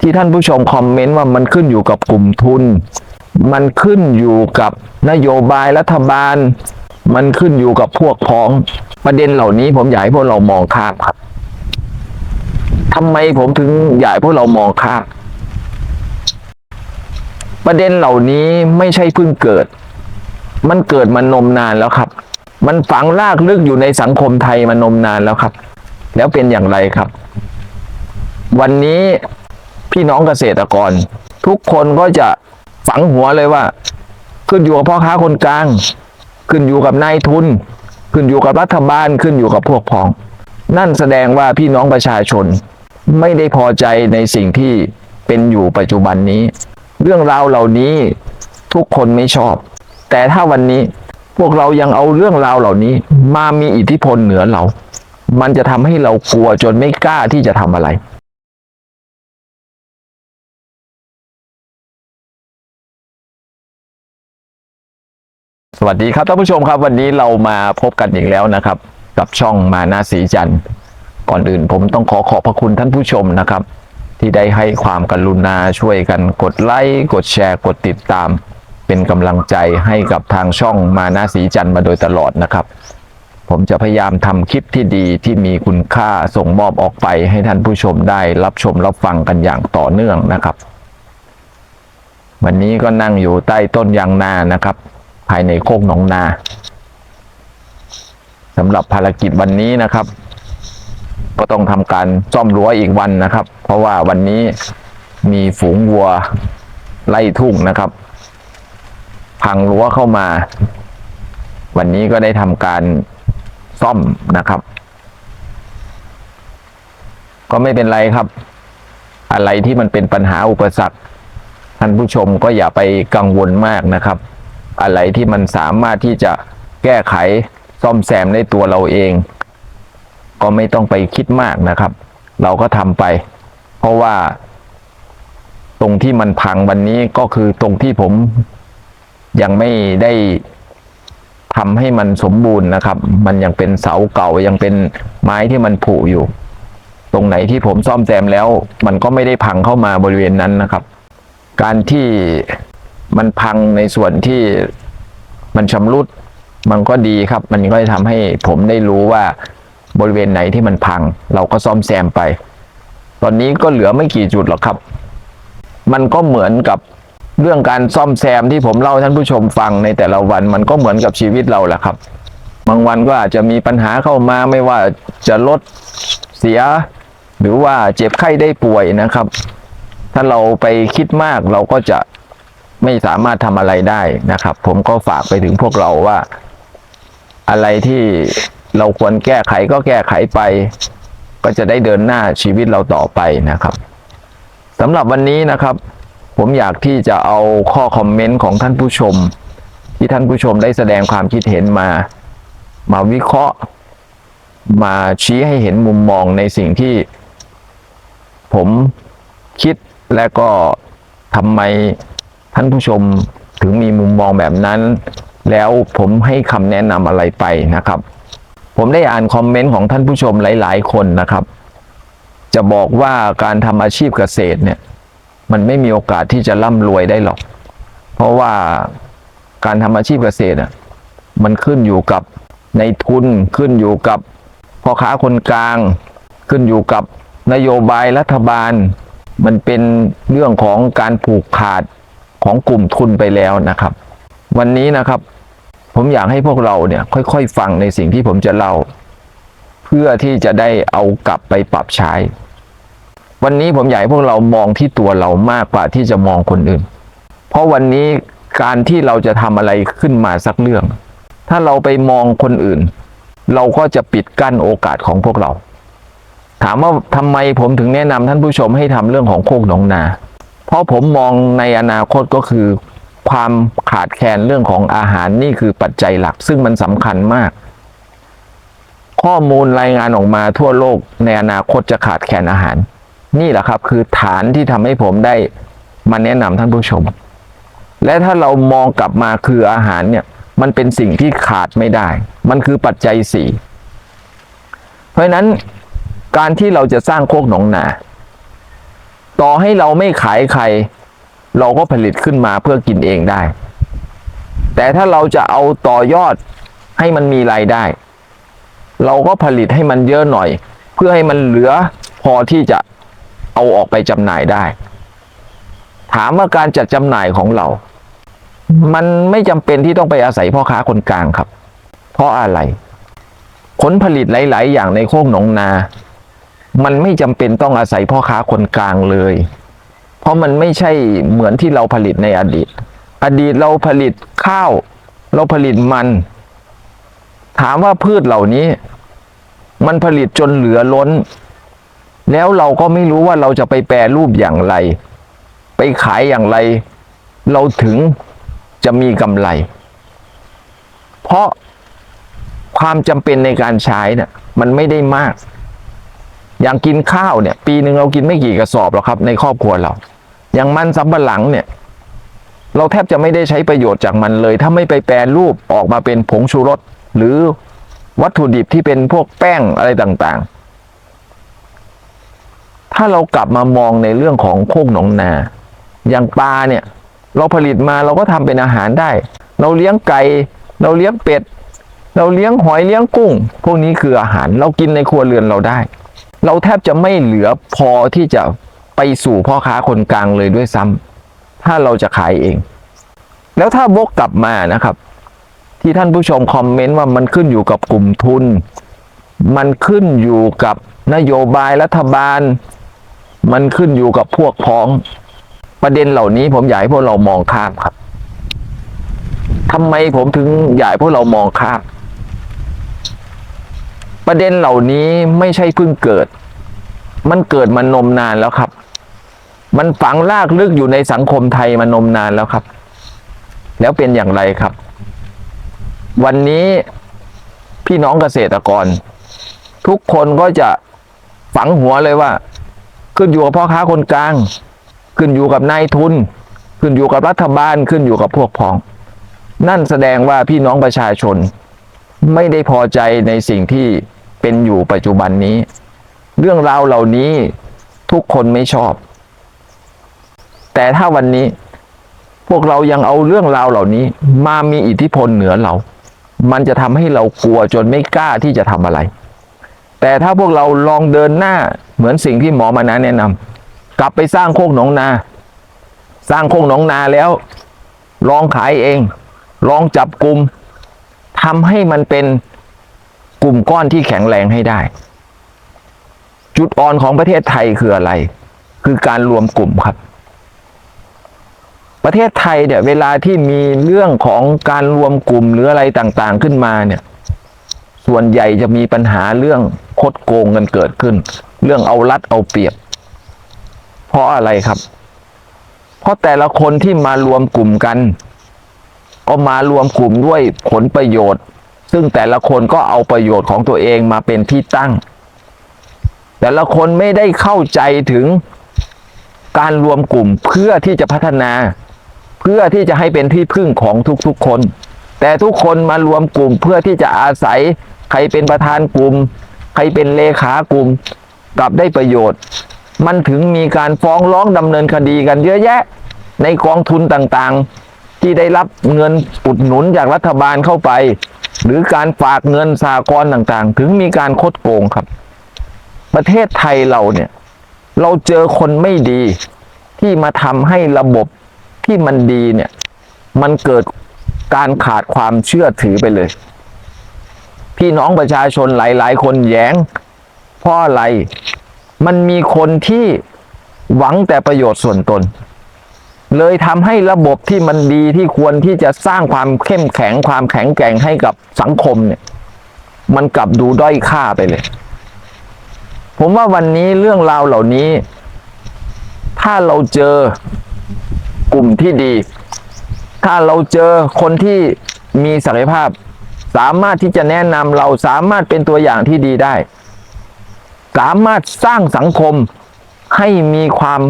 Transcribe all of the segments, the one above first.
ที่ท่านผู้ชมคอมเมนต์ว่ามันขึ้นอยู่กับกลุ่มทุน มันขึ้นอยู่กับนโยบายรัฐบาล มันขึ้นอยู่กับพวกพ้องประเด็นเหล่านี้ผมอยากให้พวกเรามองข้ามครับทำไมผมถึงอยากให้พวกเรามองข้ามประเด็นเหล่านี้ไม่ใช่เพิ่งเกิด มันเกิดมานมนานแล้วครับ มันฝังรากลึกอยู่ในสังคมไทยมานมนานแล้วครับ แล้วเป็นอย่างไรครับ วันนี้ พี่น้องเกษตรกร ทุกคนก็จะฝังหัวเลยว่า ขึ้นอยู่กับพ่อค้าคนกลาง ขึ้นอยู่กับนายทุน ขึ้นอยู่กับรัฐบาลขึ้นอยู่กับพวกพ้อง นั่นแสดงว่าพี่น้องประชาชนไม่ได้พอใจในสิ่งที่เป็นอยู่ปัจจุบันนี้ เรื่องราวเหล่านี้ทุกคนไม่ชอบ แต่ถ้าวันนี้พวกเรายังเอาเรื่องราวเหล่านี้ มามีอิทธิพลเหนือเรา มันจะทำให้เรากลัวจนไม่กล้าที่จะทำอะไร สวัสดีครับท่านผู้ชมครับ วันนี้เรามาพบกันอีกแล้วนะครับ กับช่องมานาสีจันทร์ก่อนอื่นผมต้องขอขอบพระคุณท่านผู้ชมนะครับ ที่ได้ให้ความกรุณาช่วยกันกดไลค์กดแชร์ กดติดตาม เป็นกำลังใจให้กับทางช่องมานาสีจันทร์มาโดยตลอดนะครับ ผมจะพยายามทำคลิปที่ดีที่มีคุณค่าส่งมอบออกไปให้ท่านผู้ชมได้รับชมรับฟังกันอย่างต่อเนื่องนะครับ วันนี้ก็นั่งอยู่ใต้ต้นยางนานะครับ ภายในโคกหนองนาสำหรับภารกิจวันนี้นะครับ ก็ต้องทำการซ่อมรั้วอีกวันนะครับ เพราะว่าวันนี้มีฝูงวัวไล่ทุ่งนะครับ พังรั้วเข้ามา วันนี้ก็ได้ทำการซ่อมนะครับ ก็ไม่เป็นไรครับ อะไรที่มันเป็นปัญหาอุปสรรคท่านผู้ชมก็อย่าไปกังวลมากนะครับ อะไรที่มันสามารถที่จะแก้ไขซ่อมแซมในตัวเราเอง ก็ไม่ต้องไปคิดมากนะครับ เราก็ทำไป เพราะว่า ตรงที่มันพังวันนี้ก็คือตรงที่ผมยังไม่ได้ทำให้มันสมบูรณ์นะครับ มันยังเป็นเสาเก่ายังเป็นไม้ที่มันผุอยู่ ตรงไหนที่ผมซ่อมแซมแล้ว มันก็ไม่ได้พังเข้ามาบริเวณนั้นนะครับ การที่ มันพังในส่วนที่มันชำรุดมันก็ดีครับ มันก็จะทำให้ผมได้รู้ว่าบริเวณไหนที่มันพัง เราก็ซ่อมแซมไป ตอนนี้ก็เหลือไม่กี่จุดหรอกครับ มันก็เหมือนกับเรื่องการซ่อมแซมที่ผมเล่าท่านผู้ชมฟังในแต่ละวัน มันก็เหมือนกับชีวิตเราแหละครับ บางวันก็อาจจะมีปัญหาเข้ามาไม่ว่าจะลดเสีย หรือว่าเจ็บไข้ได้ป่วยนะครับ ถ้าเราไปคิดมากเราก็จะ ไม่สามารถทำอะไรได้นะครับ ผมก็ฝากไปถึงพวกเราว่า อะไรที่เราควรแก้ไขก็แก้ไขไป ก็จะได้เดินหน้าชีวิตเราต่อไปนะครับสำหรับวันนี้นะครับ ผมอยากที่จะเอาข้อคอมเมนต์ของท่านผู้ชม ที่ท่านผู้ชมได้แสดงความคิดเห็นมา มาวิเคราะห์ มาชี้ให้เห็นมุมมองในสิ่งที่ ผมคิดและก็ทำไม ท่านผู้ชมถึงมีมุมมองแบบนั้น แล้วผมให้คำแนะนำอะไรไปนะครับ ผมได้อ่านคอมเมนต์ของท่านผู้ชมหลาย ๆ คนนะครับ จะบอกว่าการทำอาชีพเกษตรเนี่ย มันไม่มีโอกาสที่จะร่ำรวยได้หรอก เพราะว่าการทำอาชีพเกษตรอะมันขึ้นอยู่กับในทุนขึ้นอยู่กับพ่อค้าคนกลาง ขึ้นอยู่กับนโยบายรัฐบาล มันเป็นเรื่องของการผูกขาด ของกลุ่มทุนไปแล้วนะครับ วันนี้นะครับ ผมอยากให้พวกเราเนี่ยค่อยๆ ฟังในสิ่งที่ผมจะเล่า เพื่อที่จะได้เอากลับไปปรับใช้ วันนี้ผมอยากให้พวกเรามองที่ตัวเรามากกว่าที่จะมองคนอื่น เพราะวันนี้การที่เราจะทำอะไรขึ้นมาสักเรื่อง ถ้าเราไปมองคนอื่น เราก็จะปิดกั้นโอกาสของพวกเรา ถามว่าทำไมผมถึงแนะนำท่านผู้ชมให้ทำเรื่องของโคกหนองนา เพราะผมมองในอนาคตก็คือ ความขาดแคลนเรื่องของอาหารนี่คือปัจจัยหลัก ซึ่งมันสำคัญมาก ข้อมูลรายงานออกมาทั่วโลกในอนาคตจะขาดแคลนอาหาร นี่แหละครับ คือฐานที่ทำให้ผมได้มาแนะนำท่านผู้ชม และถ้าเรามองกลับมาคืออาหารเนี่ยมันเป็นสิ่งที่ขาดไม่ได้ มันคือปัจจัยสี่ เพราะฉะนั้นการที่เราจะสร้างโคกหนองนา ต่อให้เราไม่ขายใคร เราก็ผลิตขึ้นมาเพื่อกินเองได้ แต่ถ้าเราจะเอาต่อยอดให้มันมีรายได้ เราก็ผลิตให้มันเยอะหน่อย เพื่อให้มันเหลือพอที่จะเอาออกไปจำหน่ายได้ ถามว่าการจัดจำหน่ายของเรา มันไม่จำเป็นที่ต้องไปอาศัยพ่อค้าคนกลางครับ เพราะอะไรผลผลิตหลาย ๆ อย่างในโคกหนองนา มันไม่จำเป็นต้องอาศัยพ่อค้าคนกลางเลย เพราะมันไม่ใช่เหมือนที่เราผลิตในอดีต อดีตเราผลิตข้าว เราผลิตมัน ถามว่าพืชเหล่านี้ มันผลิตจนเหลือล้น แล้วเราก็ไม่รู้ว่าเราจะไปแปรรูปอย่างไร ไปขายอย่างไร เราถึงจะมีกำไร เพราะความจำเป็นในการใช้นี่ยมันไม่ได้มาก อย่างกินข้าวเนี่ย ปีหนึ่งเรากินไม่กี่กระสอบหรอกครับ ในครอบครัวเรา อย่างมันสำปะหลังเนี่ย เราแทบจะไม่ได้ใช้ประโยชน์จากมันเลย ถ้าไม่ไปแปรรูปออกมาเป็นผงชูรสหรือวัตถุดิบที่เป็นพวกแป้งอะไรต่างๆ ถ้าเรากลับมามองในเรื่องของโคกหนองนา อย่างปลาเนี่ย เราผลิตมาเราก็ทำเป็นอาหารได้ เราเลี้ยงไก่ เราเลี้ยงเป็ด เราเลี้ยงหอยเลี้ยงกุ้ง พวกนี้คืออาหาร เรากินในครัวเรือนเราได้ เราแทบจะไม่เหลือพอที่จะไปสู่พ่อค้าคนกลางเลยด้วยซ้ำถ้าเราจะขายเอง แล้วถ้าวกกลับมานะครับ ที่ท่านผู้ชมคอมเมนต์ว่ามันขึ้นอยู่กับกลุ่มทุน มันขึ้นอยู่กับนโยบายรัฐบาล มันขึ้นอยู่กับพวกพ้องประเด็นเหล่านี้ผมอยากให้พวกเรามองข้ามครับทำไมผมถึงอยากให้พวกเรามองข้าม ประเด็นเหล่านี้ไม่ใช่เพิ่งเกิด มันเกิดมานมนานแล้วครับ มันฝังลากลึกอยู่ในสังคมไทยมานมนานแล้วครับ แล้วเป็นอย่างไรครับ วันนี้พี่น้องเกษตรกร ทุกคนก็จะฝังหัวเลยว่า ขึ้นอยู่กับพ่อค้าคนกลาง ขึ้นอยู่กับนายทุน ขึ้นอยู่กับรัฐบาลขึ้นอยู่กับพวกพ้อง นั่นแสดงว่าพี่น้องประชาชนไม่ได้พอใจในสิ่งที่ เป็นอยู่ปัจจุบันนี้ เรื่องราวเหล่านี้ทุกคนไม่ชอบ แต่ถ้าวันนี้พวกเรายังเอาเรื่องราวเหล่านี้ มามีอิทธิพลเหนือเรา มันจะทำให้เรากลัวจนไม่กล้าที่จะทำอะไร แต่ถ้าพวกเราลองเดินหน้าเหมือนสิ่งที่หมอมานะแนะนำกลับไปสร้างโคกหนองนา สร้างโคกหนองนาแล้ว ลองขายเอง ลองจับกลุ่มทำให้มันเป็น กลุ่มก้อนที่แข็งแรงให้ได้ จุดอ่อนของประเทศไทยคืออะไร คือการรวมกลุ่มครับ ประเทศไทยเนี่ย เวลาที่มีเรื่องของการรวมกลุ่มหรืออะไรต่างๆขึ้นมาเนี่ย ส่วนใหญ่จะมีปัญหาเรื่องคดโกงกันเกิดขึ้น เรื่องเอารัดเอาเปรียบ เพราะอะไรครับ เพราะแต่ละคนที่มารวมกลุ่มกัน ก็มารวมกลุ่มด้วยผลประโยชน์ ซึ่งแต่ละคนก็เอาประโยชน์ของตัวเองมาเป็นที่ตั้ง แต่ละคนไม่ได้เข้าใจถึงการรวมกลุ่มเพื่อที่จะพัฒนา เพื่อที่จะให้เป็นที่พึ่งของทุกๆคน แต่ทุกคนมารวมกลุ่มเพื่อที่จะอาศัยใครเป็นประธานกลุ่ม ใครเป็นเลขากลุ่มกลับได้ประโยชน์ มันถึงมีการฟ้องร้องดำเนินคดีกันเยอะแยะ ในกองทุนต่างๆ ที่ได้รับเงินอุดหนุนจากรัฐบาลเข้าไป หรือการฝากเงินสากลต่างๆ ถึงมีการคดโกงครับ ประเทศไทยเราเนี่ย เราเจอคนไม่ดีที่มาทำให้ระบบที่มันดีเนี่ย มันเกิดการขาดความเชื่อถือไปเลย พี่น้องประชาชนหลาย ๆ คนแย้งเพราะอะไร มันมีคนที่หวังแต่ประโยชน์ส่วนตน เลยทำให้ระบบที่มันดีที่ควรที่จะสร้างความเข้มแข็งความแข็งแกร่งให้กับสังคมเนี่ย มันกลับดูด้อยค่าไปเลย ผมว่าวันนี้เรื่องราวเหล่านี้ ถ้าเราเจอกลุ่มที่ดี ถ้าเราเจอคนที่มีศักยภาพ สามารถที่จะแนะนำเราสามารถเป็นตัวอย่างที่ดีได้ สามารถสร้างสังคมให้มีความ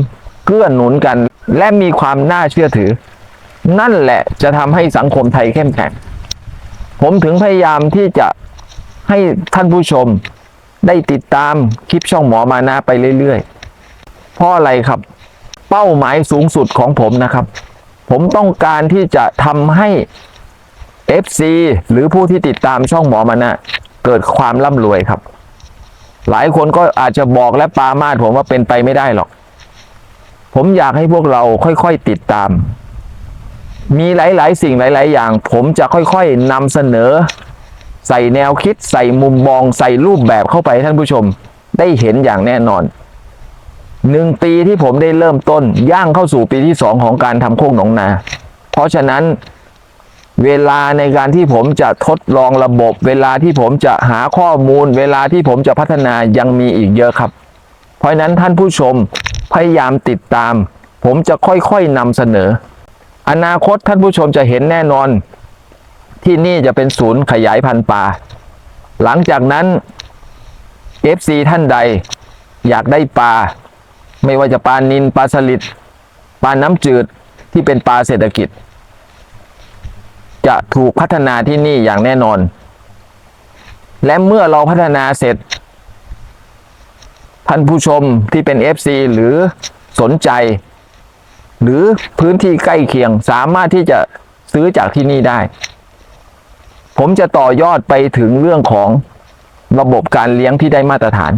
เกื้อหนุนกัน และมีความน่าเชื่อถือ นั่นแหละจะทำให้สังคมไทยเข้มแข็ง ผมถึงพยายามที่จะให้ท่านผู้ชมได้ติดตามคลิปช่องหมอมานะไปเรื่อยๆ เพราะอะไรครับ เป้าหมายสูงสุดของผมนะครับ ผมต้องการที่จะทำให้ FC หรือผู้ที่ติดตามช่องหมอมานะเกิดความร่ำรวยครับ หลายคนก็อาจจะบอกและปามาดผมว่าเป็นไปไม่ได้หรอก ผมอยากให้พวกเราค่อยๆติดตาม มีหลายๆ สิ่งหลาย ๆ อย่าง ผมจะค่อยๆนำเสนอ ใส่แนวคิด ใส่มุมมองใส่รูปแบบเข้าไปให้ท่านผู้ชม ได้เห็นอย่างแน่นอนหนึ่งปีที่ผมได้เริ่มต้นย่างเข้าสู่ปีที่สองของการทำโคกหนองนา เพราะฉะนั้นเวลาในการที่ผมจะทดลองระบบ เวลาที่ผมจะหาข้อมูล เวลาที่ผมจะพัฒนายังมีอีกเยอะครับ เพราะนั้นท่านผู้ชม พยายามติดตาม ผมจะค่อยๆนำเสนอ อนาคตท่านผู้ชมจะเห็นแน่นอน ที่นี่จะเป็นศูนย์ขยายพันธุ์ปลาหลังจากนั้น FC ท่านใด อยากได้ปลาไม่ว่าจะปลานินปลาสลิดปลาน้ำจืดที่เป็นปลาเศรษฐกิจ จะถูกพัฒนาที่นี่อย่างแน่นอน และเมื่อเราพัฒนาเสร็จ ท่านผู้ชมที่เป็น FC หรือสนใจ หรือพื้นที่ใกล้เคียงสามารถที่จะซื้อจากที่นี่ได้ ผมจะต่อยอดไปถึงเรื่องของระบบการเลี้ยงที่ได้มาตรฐาน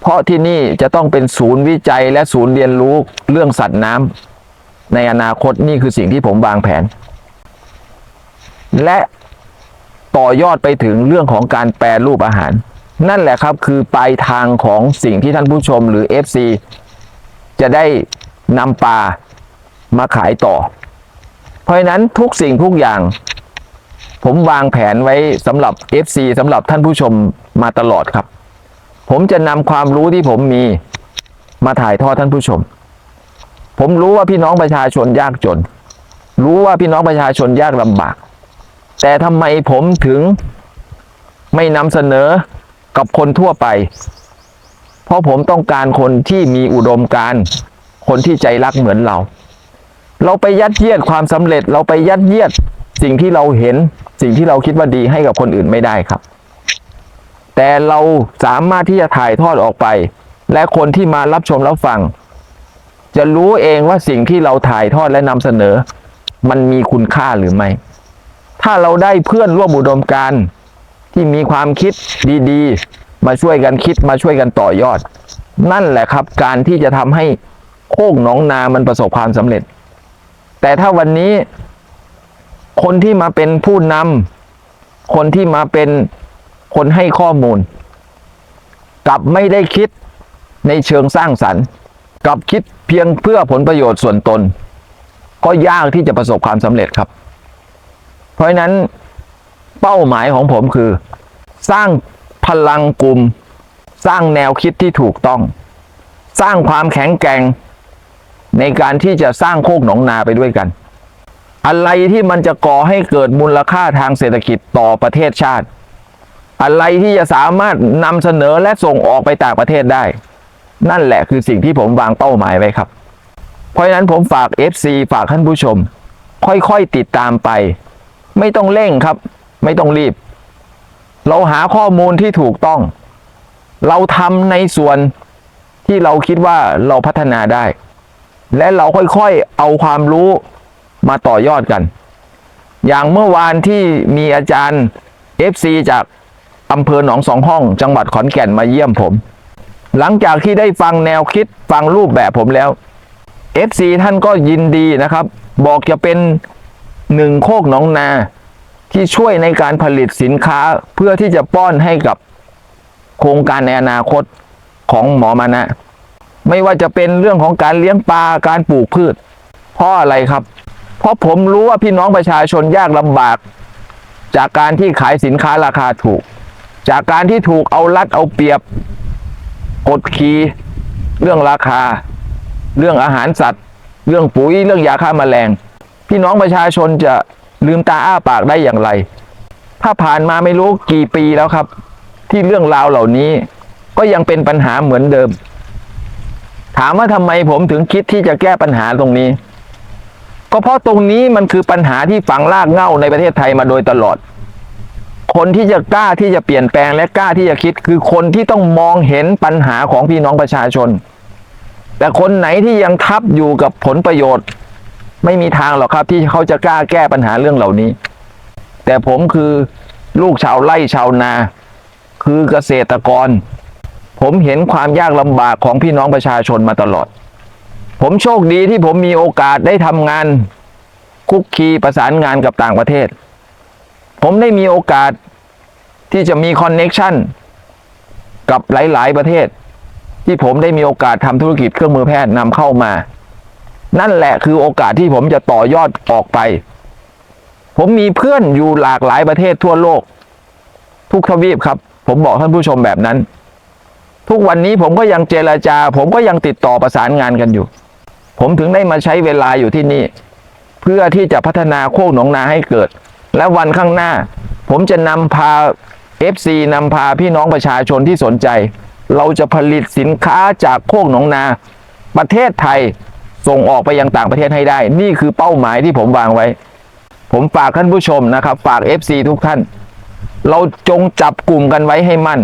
เพราะที่นี่จะต้องเป็นศูนย์วิจัยและศูนย์เรียนรู้เรื่องสัตว์น้ำในอนาคตนี่คือสิ่งที่ผมวางแผน และต่อยอดไปถึงเรื่องของการแปรรูปอาหาร นั่นแหละครับคือปลายทางของสิ่งที่ท่านผู้ชมหรือ FC จะได้นำปลามาขายต่อ เพราะนั้นทุกสิ่งทุกอย่าง ผมวางแผนไว้สำหรับ FC สำหรับท่านผู้ชมมาตลอดครับ ผมจะนำความรู้ที่ผมมีมาถ่ายทอดท่านผู้ชม ผมรู้ว่าพี่น้องประชาชนยากจน รู้ว่าพี่น้องประชาชนยากลำบาก แต่ทำไมผมถึงไม่นำเสนอ กับคนทั่วไป เพราะผมต้องการคนที่มีอุดมการคนที่ใจรักเหมือนเรา เราไปยัดเยียดความสำเร็จ เราไปยัดเยียดสิ่งที่เราเห็น สิ่งที่เราคิดว่าดีให้กับคนอื่นไม่ได้ครับ แต่เราสามารถที่จะถ่ายทอดออกไป และคนที่มารับชมรับฟัง จะรู้เองว่าสิ่งที่เราถ่ายทอดและนำเสนอ มันมีคุณค่าหรือไม่ ถ้าเราได้เพื่อนร่วมอุดมการณ์ ที่มีความคิดดีๆ มาช่วยกันคิดมาช่วยกันต่อยอด นั่นแหละครับการที่จะทำให้โคกหนองนามันประสบความสำเร็จ แต่ถ้าวันนี้คนที่มาเป็นผู้นำคนที่มาเป็นคนให้ข้อมูล กลับไม่ได้คิดในเชิงสร้างสรรค์ กลับคิดเพียงเพื่อผลประโยชน์ส่วนตน ก็ยากที่จะประสบความสำเร็จครับ เพราะฉะนั้น เป้าหมายของผมคือ สร้างพลังกลุ่ม สร้างแนวคิดที่ถูกต้อง สร้างความแข็งแกร่ง ในการที่จะสร้างโคกหนองนาไปด้วยกัน อะไรที่มันจะก่อให้เกิดมูลค่าทางเศรษฐกิจต่อประเทศชาติ อะไรที่จะสามารถนำเสนอและส่งออกไปต่างประเทศได้ นั่นแหละคือสิ่งที่ผมวางเป้าหมายไว้ครับ เพราะฉะนั้นผมฝาก FC ฝากท่านผู้ชม ค่อยๆติดตามไป ไม่ต้องเร่งครับ ไม่ต้องรีบ เราหาข้อมูลที่ถูกต้อง เราทำในส่วนที่เราคิดว่าเราพัฒนาได้ และเราค่อยๆเอาความรู้มาต่อยอดกัน อย่างเมื่อวานที่มีอาจารย์ FC จากอำเภอหนองสองห้อง จังหวัดขอนแก่นมาเยี่ยมผม หลังจากที่ได้ฟังแนวคิดฟังรูปแบบผมแล้ว FC ท่านก็ยินดีนะครับ บอกจะเป็นหนึ่งโคกหนองนา ที่ช่วยในการผลิตสินค้าเพื่อที่จะป้อนให้กับโครงการในอนาคตของหมอมานะ ไม่ว่าจะเป็นเรื่องของการเลี้ยงปลาการปลูกพืช เพราะอะไรครับ เพราะผมรู้ว่าพี่น้องประชาชนยากลำบาก จากการที่ขายสินค้าราคาถูก จากการที่ถูกเอารัดเอาเปรียบกดขี่เรื่องราคา เรื่องอาหารสัตว์ เรื่องปุ๋ยเรื่องยาฆ่าแมลง พี่น้องประชาชนจะ ลืมตาอ้าปากได้อย่างไร ถ้าผ่านมาไม่รู้กี่ปีแล้วครับ ที่เรื่องราวเหล่านี้ ก็ยังเป็นปัญหาเหมือนเดิม ถามว่าทำไมผมถึงคิดที่จะแก้ปัญหาตรงนี้ ก็เพราะตรงนี้มันคือปัญหาที่ฝังรากเง้าในประเทศไทยมาโดยตลอด คนที่จะกล้าที่จะเปลี่ยนแปลงและกล้าที่จะคิด คือคนที่ต้องมองเห็นปัญหาของพี่น้องประชาชน แต่คนไหนที่ยังทับอยู่กับผลประโยชน์ ไม่มีทางหรอกครับที่เขาจะกล้าแก้ปัญหาเรื่องเหล่านี้ แต่ผมคือลูกชาวไร่ชาวนา คือเกษตรกร ผมเห็นความยากลำบากของพี่น้องประชาชนมาตลอด ผมโชคดีที่ผมมีโอกาสได้ทำงานคุกคีประสานงานกับต่างประเทศ ผมได้มีโอกาสที่จะมีคอนเน็กชันกับหลาย ๆ ประเทศ ที่ผมได้มีโอกาสทำธุรกิจเครื่องมือแพทย์นำเข้ามา นั่นแหละคือโอกาสที่ผมจะต่อยอดออกไป ผมมีเพื่อนอยู่หลากหลายประเทศทั่วโลก ทุกทวีปครับ ผมบอกท่านผู้ชมแบบนั้น ทุกวันนี้ผมก็ยังเจรจา ผมก็ยังติดต่อประสานงานกันอยู่ ผมถึงได้มาใช้เวลาอยู่ที่นี่ เพื่อที่จะพัฒนาโคกหนองนาให้เกิด และวันข้างหน้า ผมจะนำพา FC นำพาพี่น้องประชาชนที่สนใจ เราจะผลิตสินค้าจากโคกหนองนา ประเทศไทย ส่งออกไปยังต่างประเทศให้ได้ นี่คือเป้าหมายที่ผมวางไว้ ผมฝากท่านผู้ชมนะครับ ฝาก FC ทุกท่าน เราจงจับกลุ่มกันไว้ให้มั่น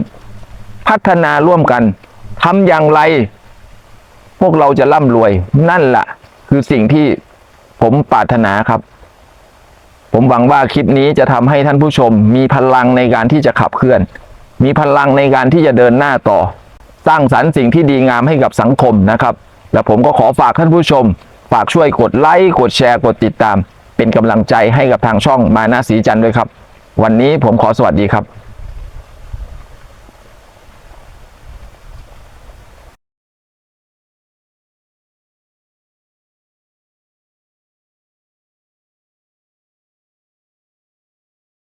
พัฒนาร่วมกันทำอย่างไร พวกเราจะร่ำรวย นั่นแหละคือสิ่งที่ผมปรารถนาครับ ผมหวังว่าคลิปนี้จะทำให้ท่านผู้ชม มีพลังในการที่จะขับเคลื่อน มีพลังในการที่จะเดินหน้าต่อ สร้างสรรค์สิ่งที่ดีงามให้กับสังคมนะครับ และผมก็ขอฝากท่านผู้ชม ฝากช่วยกดไลค์กดแชร์กดติดตาม เป็นกำลังใจให้กับทางช่องมานาสีจันด้วยครับ วันนี้ผมขอสวัสดีครับ